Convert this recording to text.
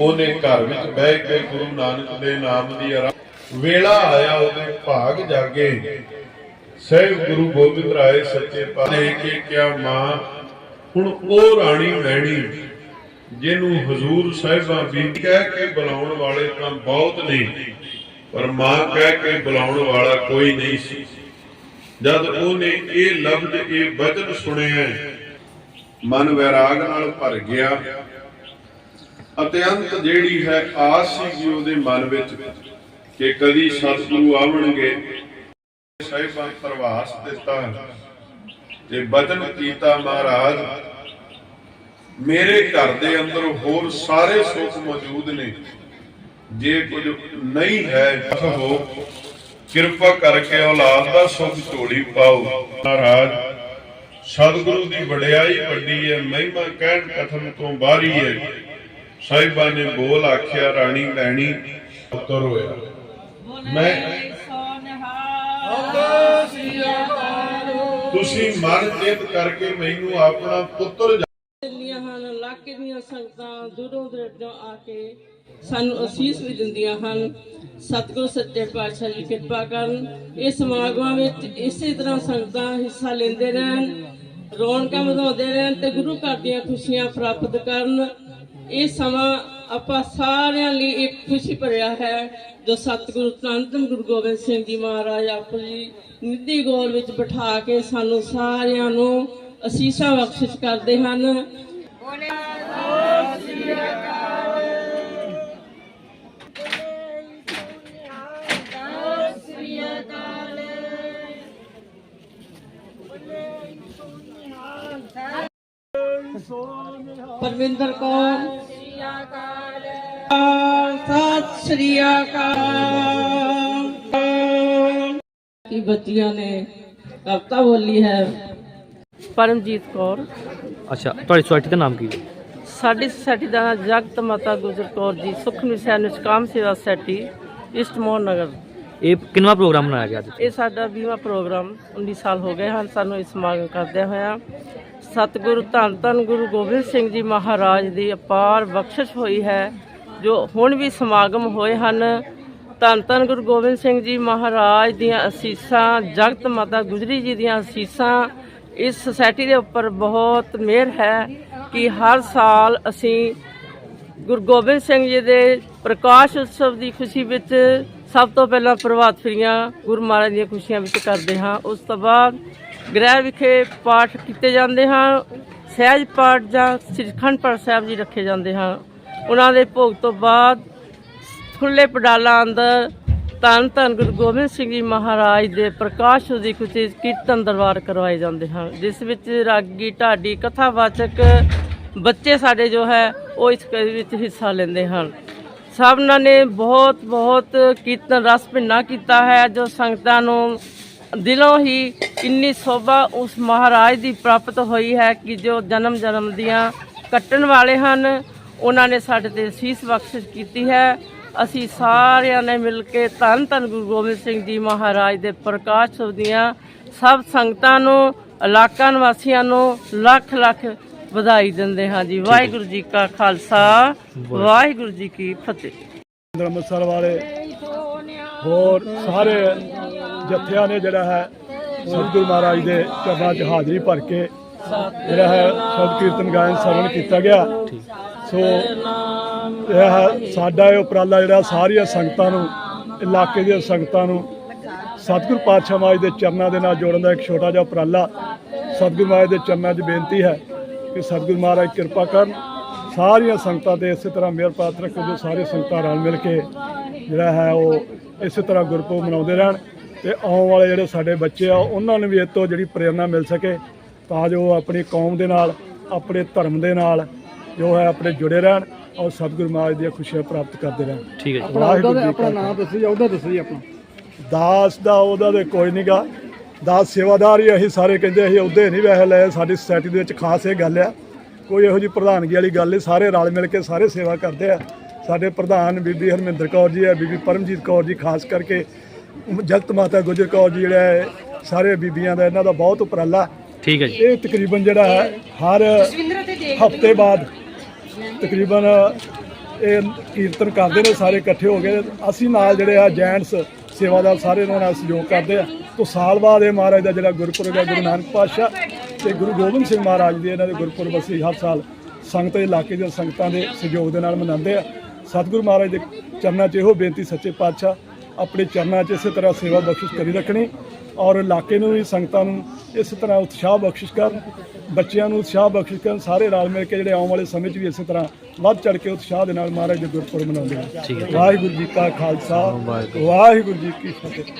ਉਹਨੇ ਘਰ ਵਿੱਚ ਬਹਿ ਕੇ ਗੁਰੂ ਨਾਨਕ ਦੇ ਨਾਮ ਦੀ ਵੇਲਾ ਆਇਆ ਉਹਦੇ ਭਾਗ ਜਾਗੇ। ਸਹਿਬ ਗੁਰੂ ਗੋਬਿੰਦ ਰਾਏ ਸੱਚੇ ਪਾਤਸ਼ਾਹ ਨੇ ਕਿਆ ਮਾਂ, ਹੁਣ ਉਹ ਰਾਣੀ ਮੈਣੀ, ਜਿਹਨੂੰ ਹਜ਼ੂਰ ਸਾਹਿਬਾਂ ਵੀ ਕਹਿ ਕੇ ਬੁਲਾਉਣ ਵਾਲੇ ਤਾਂ ਬਹੁਤ ਨੇ, ਪਰ ਮਾਂ ਕਹਿ ਕੇ ਬੁਲਾਉਣ ਵਾਲਾ ਕੋਈ ਨਹੀਂ ਸੀ। ਜਦ ਉਹਨੇ ਇਹ ਲਫ਼ਜ਼, ਇਹ ਬਚਨ ਸੁਣਿਆ, ਮਨ ਵੈਰਾਗ ਨਾਲ ਭਰ ਗਿਆ। ਅਤਿਅੰਤ ਜਿਹੜੀ ਹੈ ਆਸ ਸੀ ਉਹਦੇ ਮਨ ਵਿੱਚ ਕਿ ਕਦੀ ਸਤਿਗੁਰੂ ਆਵਣਗੇ। ਸਾਹਿਬਾਂ ਪ੍ਰਵਾਸ ਦਿੱਤਾ। ਤੇ ਬਚਨ ਕੀਤਾ ਮਹਾਰਾਜ, ਮੇਰੇ ਘਰ ਦੇ ਅੰਦਰ ਹੋਰ ਸਾਰੇ ਸੁੱਖ ਮੌਜੂਦ ਨੇ। ਜੇ ਕੁਝ ਨਹੀਂ ਹੈ ਹੋ ਕਿਰਪਾ ਕਰਕੇ ਔਲਾਦ ਦਾ ਸੁਖ ਝੋਲੀ ਪਾਓ। ਮਹਾਰਾਜ, ਸਤਿਗੁਰੂ ਦੀ ਵਡਿਆਈ ਵੱਡੀ ਹੈ, ਮਹਿਮਾ ਕਹਿਣ ਕਥਨ ਤੋਂ ਬਾਹਰੀ ਹੈ। ਸਾਹਿਬਾਂ ਨੇ ਬੋਲ ਆਖਿਆ, ਰਾਣੀ ਲੈਣੀ। ਉਤਰ ਹੋਇਆ। ਮੈਂ ਤੁਸੀਂ ਮਨ ਚੇਤ ਕਰਕੇ ਮੈਨੂੰ ਆਪਣਾ ਪੁੱਤਰ ਦਿੰਦੀਆਂ ਹਨ ਇਲਾਕੇ ਦੀਆਂ ਸੰਗਤਾਂ ਦੂਰੋਂ ਦੂਰੋਂ ਆ ਕੇ ਸਾਨੂੰ ਅਸੀਸ ਵੀ ਦਿੰਦੀਆਂ ਹਨ। ਸਤਿਗੁਰੂ ਸੱਚੇ ਪਾਤਸ਼ਾਹ ਜੀ ਕਿਰਪਾ ਕਰਨ। ਇਹ ਸਮਾਗਮਾਂ ਵਿੱਚ ਇਸੇ ਤਰ੍ਹਾਂ ਸੰਗਤਾਂ ਹਿੱਸਾ ਲੈਂਦੇ ਰਹਿਣ, ਰੌਣਕਾਂ ਵਧਾਉਂਦੇ ਰਹਿਣ ਤੇ ਗੁਰੂ ਘਰ ਦੀਆਂ ਖੁਸ਼ੀਆਂ ਪ੍ਰਾਪਤ ਕਰਨ। ਇਹ ਸਮਾਂ ਆਪਾਂ ਸਾਰਿਆਂ ਲਈ ਇੱਕ ਖੁਸ਼ੀ ਭਰਿਆ ਹੈ, ਜੋ ਸਤਿਗੁਰੂ ਧੰਨ ਗੁਰੂ ਗੋਬਿੰਦ ਸਿੰਘ ਜੀ ਮਹਾਰਾਜ ਆਪ ਜੀ ਨਿੱਧੀ ਗੋਲ ਵਿੱਚ ਬਿਠਾ ਕੇ ਸਾਨੂੰ ਸਾਰਿਆਂ ਨੂੰ ਅਸੀਸਾਂ ਬਖਸ਼ਿਸ਼ ਕਰਦੇ ਹਨ। ਪਰਵਿੰਦਰ ਕੌਰ। ਸਤਿ ਸ੍ਰੀ ਅਕਾਲ। ਕੀ ਬੱਚਿਆਂ ਨੇ ਕਵਤਾ ਬੋਲੀ ਹੈ? ਪਰਮਜੀਤ ਕੌਰ। ਅੱਛਾ ਤੁਹਾਡੀ ਸੁਸਾਇਟੀ ਦਾ ਨਾਮ ਕੀ ਹੈ? ਸਾਡੀ ਸੁਸਾਇਟੀ ਦਾ ਜਗਤ ਮਾਤਾ ਗੁਜਰ ਕੌਰ ਜੀ ਸੁਖ ਨਿਸ਼ਾਨ ਨਿਸ਼ਕਾਮ ਸੇਵਾ ਸੁਸਾਇਟੀ ਈਸਟ ਮੋਹਨ ਨਗਰ ਇਹ ਕਿੰਨਵਾ ਪ੍ਰੋਗਰਾਮ ਬਣਾਇਆ ਗਿਆ ਅੱਜ ਇਹ ਸਾਡਾ 20ਵਾਂ ਪ੍ਰੋਗਰਾਮ 19 ਸਾਲ ਹੋ ਗਏ ਹਨ ਸਾਨੂੰ ਇਸ ਸਮਾਗਮ ਕਰਦਿਆਂ ਹੋਇਆਂ। ਸਤਿਗੁਰੂ ਧੰਨ ਧੰਨ ਗੁਰੂ ਗੋਬਿੰਦ ਸਿੰਘ ਜੀ ਮਹਾਰਾਜ ਦੀ ਅਪਾਰ ਬਖਸ਼ਿਸ਼ ਹੋਈ ਹੈ, ਜੋ ਹੁਣ ਵੀ ਸਮਾਗਮ ਹੋਏ ਹਨ। ਧੰਨ ਧੰਨ ਗੁਰੂ ਗੋਬਿੰਦ ਸਿੰਘ ਜੀ ਮਹਾਰਾਜ ਦੀਆਂ ਅਸੀਸਾਂ, ਜਗਤ ਮਾਤਾ ਗੁਜਰੀ ਜੀ ਦੀਆਂ ਅਸੀਸਾਂ, ਇਸ ਸੁਸਾਇਟੀ ਦੇ ਉੱਪਰ ਬਹੁਤ ਮਿਹਰ ਹੈ ਕਿ ਹਰ ਸਾਲ ਅਸੀਂ ਗੁਰੂ ਗੋਬਿੰਦ ਸਿੰਘ ਜੀ ਦੇ ਪ੍ਰਕਾਸ਼ ਉਤਸਵ ਦੀ ਖੁਸ਼ੀ ਵਿੱਚ ਸਭ ਤੋਂ ਪਹਿਲਾਂ ਪ੍ਰਭਾਤ ਫੇਰੀਆਂ ਗੁਰੂ ਮਹਾਰਾਜ ਦੀਆਂ ਖੁਸ਼ੀਆਂ ਵਿੱਚ ਕਰਦੇ ਹਾਂ। ਉਸ ਤੋਂ ਬਾਅਦ ਗ੍ਰਹਿ ਵਿਖੇ ਪਾਠ ਕੀਤੇ ਜਾਂਦੇ ਹਨ ਸਹਿਜ ਪਾਠ ਜਾਂ ਸ੍ਰੀਖੰਡ ਪਾਠ ਸਾਹਿਬ ਜੀ ਰੱਖੇ ਜਾਂਦੇ ਹਨ ਉਹਨਾਂ ਦੇ ਭੋਗ ਤੋਂ ਬਾਅਦ ਖੁੱਲੇ ਪਡਾਲਾਂ ਅੰਦਰ ਧੰਨ ਧੰਨ ਗੁਰੂ ਗੋਬਿੰਦ ਸਿੰਘ ਜੀ ਮਹਾਰਾਜ ਦੇ ਪ੍ਰਕਾਸ਼ ਦੀ ਖੁਸ਼ੀ ਕੀਰਤਨ ਦਰਬਾਰ ਕਰਵਾਏ ਜਾਂਦੇ ਹਨ ਜਿਸ ਵਿੱਚ ਰਾਗੀ, ਢਾਡੀ, ਕਥਾਵਾਚਕ ਬੱਚੇ ਸਾਡੇ ਜੋ ਹੈ, ਉਹ ਇਸ ਕ- ਵਿੱਚ ਹਿੱਸਾ ਲੈਂਦੇ ਹਨ। ਸਭਨਾਂ ਨੇ ਬਹੁਤ ਬਹੁਤ ਕੀਰਤਨ ਰਸ ਭਿੰਨਾ ਕੀਤਾ ਹੈ, ਜੋ ਸੰਗਤਾਂ ਨੂੰ ਦਿਲੋਂ ਹੀ ਇੰਨੀ ਸੋਭਾ ਉਸ ਮਹਾਰਾਜ ਦੀ ਪ੍ਰਾਪਤ ਹੋਈ ਹੈ ਕਿ ਜੋ ਜਨਮ ਜਨਮ ਦੀਆਂ ਕੱਟਣ ਵਾਲੇ ਹਨ ਉਹਨਾਂ ਨੇ ਸਾਡੇ ਤੇ ਸੀਸ ਬਖਸ਼ਿਸ਼ ਕੀਤੀ ਹੈ। ਅਸੀਂ ਸਾਰਿਆਂ ਨੇ ਮਿਲ ਕੇ ਧੰਨ ਧੰਨ ਗੁਰੂ ਗੋਬਿੰਦ ਸਿੰਘ ਜੀ ਮਹਾਰਾਜ ਦੇ ਪ੍ਰਕਾਸ਼ ਦੀਆਂ ਸਭ ਸੰਗਤਾਂ ਨੂੰ ਇਲਾਕਾ ਨਿਵਾਸੀਆਂ ਨੂੰ ਲੱਖ ਲੱਖ ਵਧਾਈ ਦਿੰਦੇ ਹਾਂ ਜੀ। ਵਾਹਿਗੁਰੂ ਜੀ ਕਾ ਖਾਲਸਾ ਵਾਹਿਗੁਰੂ ਜੀ ਕੀ ਫਤਿਹ। ਅੰਮ੍ਰਿਤਸਰ ਵਾਲੇ ਹੋਰ ਸਾਰੇ ਜਥਿਆਂ ਨੇ ਜਿਹੜਾ ਹੈ ਸਤਿਗੁਰੂ ਮਹਾਰਾਜ ਦੇ ਚਰਨਾਂ 'ਚ ਹਾਜ਼ਰੀ ਭਰ ਕੇ ਜਿਹੜਾ ਹੈ ਸ਼ਬਦ ਕੀਰਤਨ ਗਾਇਨ ਸਰਵਣ ਕੀਤਾ ਗਿਆ। ਸੋ ਇਹ ਸਾਡਾ ਇਹ ਉਪਰਾਲਾ ਜਿਹੜਾ ਸਾਰੀਆਂ ਸੰਗਤਾਂ ਨੂੰ, ਇਲਾਕੇ ਦੀਆਂ ਸੰਗਤਾਂ ਨੂੰ ਸਤਿਗੁਰੂ ਪਾਤਸ਼ਾਹ ਮਹਾਰਾਜ ਦੇ ਚਰਨਾਂ ਦੇ ਨਾਲ ਜੋੜਨ ਦਾ ਇੱਕ ਛੋਟਾ ਜਿਹਾ ਉਪਰਾਲਾ ਸਤਿਗੁਰੂ ਮਹਾਰਾਜ ਦੇ ਚਰਨਾਂ 'ਚ ਬੇਨਤੀ ਹੈ ਕਿ ਸਤਿਗੁਰੂ ਮਹਾਰਾਜ ਕਿਰਪਾ ਕਰਨ ਸਾਰੀਆਂ ਸੰਗਤਾਂ ਤੇ ਇਸੇ ਤਰ੍ਹਾਂ ਮਿਹਰ ਪਾਤ ਰੱਖੋ, ਜੋ ਸਾਰੇ ਸੰਗਤਾਂ ਰਲ ਮਿਲ ਕੇ ਜਿਹੜਾ ਹੈ ਉਹ ਇਸੇ ਤਰ੍ਹਾਂ ਗੁਰਪੁਰਬ ਮਨਾਉਂਦੇ ਰਹਿਣ। ਤੇ ਆਉਣ ਵਾਲੇ ਜਿਹੜੇ ਸਾਡੇ ਬੱਚੇ ਆ ਉਹਨਾਂ ਨੂੰ ਵੀ ਇਹ ਤੋਂ ਜਿਹੜੀ ਪ੍ਰੇਰਣਾ ਮਿਲ ਸਕੇ ਤਾਂ ਜੋ ਉਹ ਆਪਣੀ ਕੌਮ ਦੇ ਨਾਲ ਆਪਣੇ ਧਰਮ ਦੇ ਨਾਲ ਜੋ ਹੈ ਆਪਣੇ ਜੁੜੇ ਰਹਿਣ ਔਰ ਸਤਿਗੁਰੂ ਮਹਾਰਾਜ ਦੀਆਂ ਖੁਸ਼ੀਆਂ ਪ੍ਰਾਪਤ ਕਰਦੇ ਰਹਿਣ। ਠੀਕ ਹੈ ਜੀ। ਜੀ ਕਾ ਨਾਮ ਦੱਸੀ ਉਹਦਾ ਦੱਸੀ ਆਪਣਾ। ਦਾਸ ਦਾ ਉਹਦਾ ਤੇ ਕੋਈ ਨਹੀਂਗਾ ਦਾਸ ਸੇਵਾਦਾਰ ਹੀ ਅਸੀਂ ਸਾਰੇ ਕਹਿੰਦੇ ਅਸੀਂ ਉਹਦੇ ਨਹੀਂ ਵੈਸੇ ਲਏ ਸਾਡੀ ਸੁਸਾਇਟੀ ਦੇ ਵਿੱਚ ਖਾਸ ਇਹ ਗੱਲ ਆ ਕੋਈ ਇਹੋ ਜੀ ਪ੍ਰਧਾਨਗੀ ਵਾਲੀ ਗੱਲ ਨਹੀਂ ਸਾਰੇ ਰਲ ਮਿਲ ਕੇ ਸਾਰੇ ਸੇਵਾ ਕਰਦੇ ਆ। ਸਾਡੇ ਪ੍ਰਧਾਨ ਬੀਬੀ ਹਰਮਿੰਦਰ ਕੌਰ ਜੀ ਹੈ ਬੀਬੀ ਪਰਮਜੀਤ ਕੌਰ ਜੀ ਖਾਸ ਕਰਕੇ ਜਗਤ ਮਾਤਾ ਗੁਜਰ ਕੌਰ ਜੀ ਜਿਹੜਾ ਹੈ ਸਾਰੇ ਬੀਬੀਆਂ ਦਾ ਇਹਨਾਂ ਦਾ ਬਹੁਤ ਉਪਰਾਲਾ। ਠੀਕ ਹੈ ਜੀ। ਇਹ ਤਕਰੀਬਨ ਜਿਹੜਾ ਹੈ ਹਰ ਹਫ਼ਤੇ ਬਾਅਦ ਤਕਰੀਬਨ ਇਹ ਕੀਰਤਨ ਕਰਦੇ ਨੇ ਸਾਰੇ ਇਕੱਠੇ ਹੋ ਕੇ। ਅਸੀਂ ਨਾਲ ਜਿਹੜੇ ਆ ਜੈਂਟਸ ਸੇਵਾਦਾਰ ਸਾਰੇ ਉਹਨਾਂ ਨਾਲ ਸਹਿਯੋਗ ਕਰਦੇ ਆ। ਤੋਂ ਸਾਲ ਬਾਅਦ ਇਹ ਮਹਾਰਾਜ ਦਾ ਜਿਹੜਾ ਗੁਰਪੁਰਬ ਹੈ ਗੁਰੂ ਨਾਨਕ ਪਾਤਸ਼ਾਹ ਤੇ ਗੁਰੂ ਗੋਬਿੰਦ ਸਿੰਘ ਮਹਾਰਾਜ ਦੇ ਇਹਨਾਂ ਦੇ ਗੁਰਪੁਰਬ ਅਸੀਂ ਹਰ ਸਾਲ ਸੰਗਤ ਦੇ ਇਲਾਕੇ ਦੀਆਂ ਸੰਗਤਾਂ ਦੇ ਸਹਿਯੋਗ ਦੇ ਨਾਲ ਮਨਾਉਂਦੇ ਆ। ਸਤਿਗੁਰੂ ਮਹਾਰਾਜ ਦੇ ਚਰਨਾਂ 'ਚ ਇਹੋ ਬੇਨਤੀ ਸੱਚੇ ਪਾਤਸ਼ਾਹ ਆਪਣੇ ਚਰਨਾਂ 'ਚ ਇਸੇ ਤਰ੍ਹਾਂ ਸੇਵਾ ਬਖਸ਼ਿਸ਼ ਕਰੀ ਰੱਖਣੀ ਔਰ ਇਲਾਕੇ ਨੂੰ ਵੀ ਸੰਗਤਾਂ ਨੂੰ ਇਸ ਤਰ੍ਹਾਂ ਉਤਸ਼ਾਹ ਬਖਸ਼ਿਸ਼ ਕਰਨ ਬੱਚਿਆਂ ਨੂੰ ਉਤਸ਼ਾਹ ਬਖਸ਼ਿਸ਼ ਕਰਨ ਸਾਰੇ ਰਲ ਮਿਲ ਕੇ ਜਿਹੜੇ ਆਉਣ ਵਾਲੇ ਸਮੇਂ 'ਚ ਵੀ ਇਸੇ ਤਰ੍ਹਾਂ ਵੱਧ ਚੜ ਕੇ ਉਤਸ਼ਾਹ ਦੇ ਨਾਲ ਮਹਾਰਾਜ ਦੇ ਗੁਰਪੁਰਬ ਮਨਾਉਂਦੇ ਆ। ਵਾਹਿਗੁਰੂ ਜੀ ਕਾ ਖਾਲਸਾ ਵਾਹਿਗੁਰੂ ਜੀ ਕੀ ਫਤਿਹ।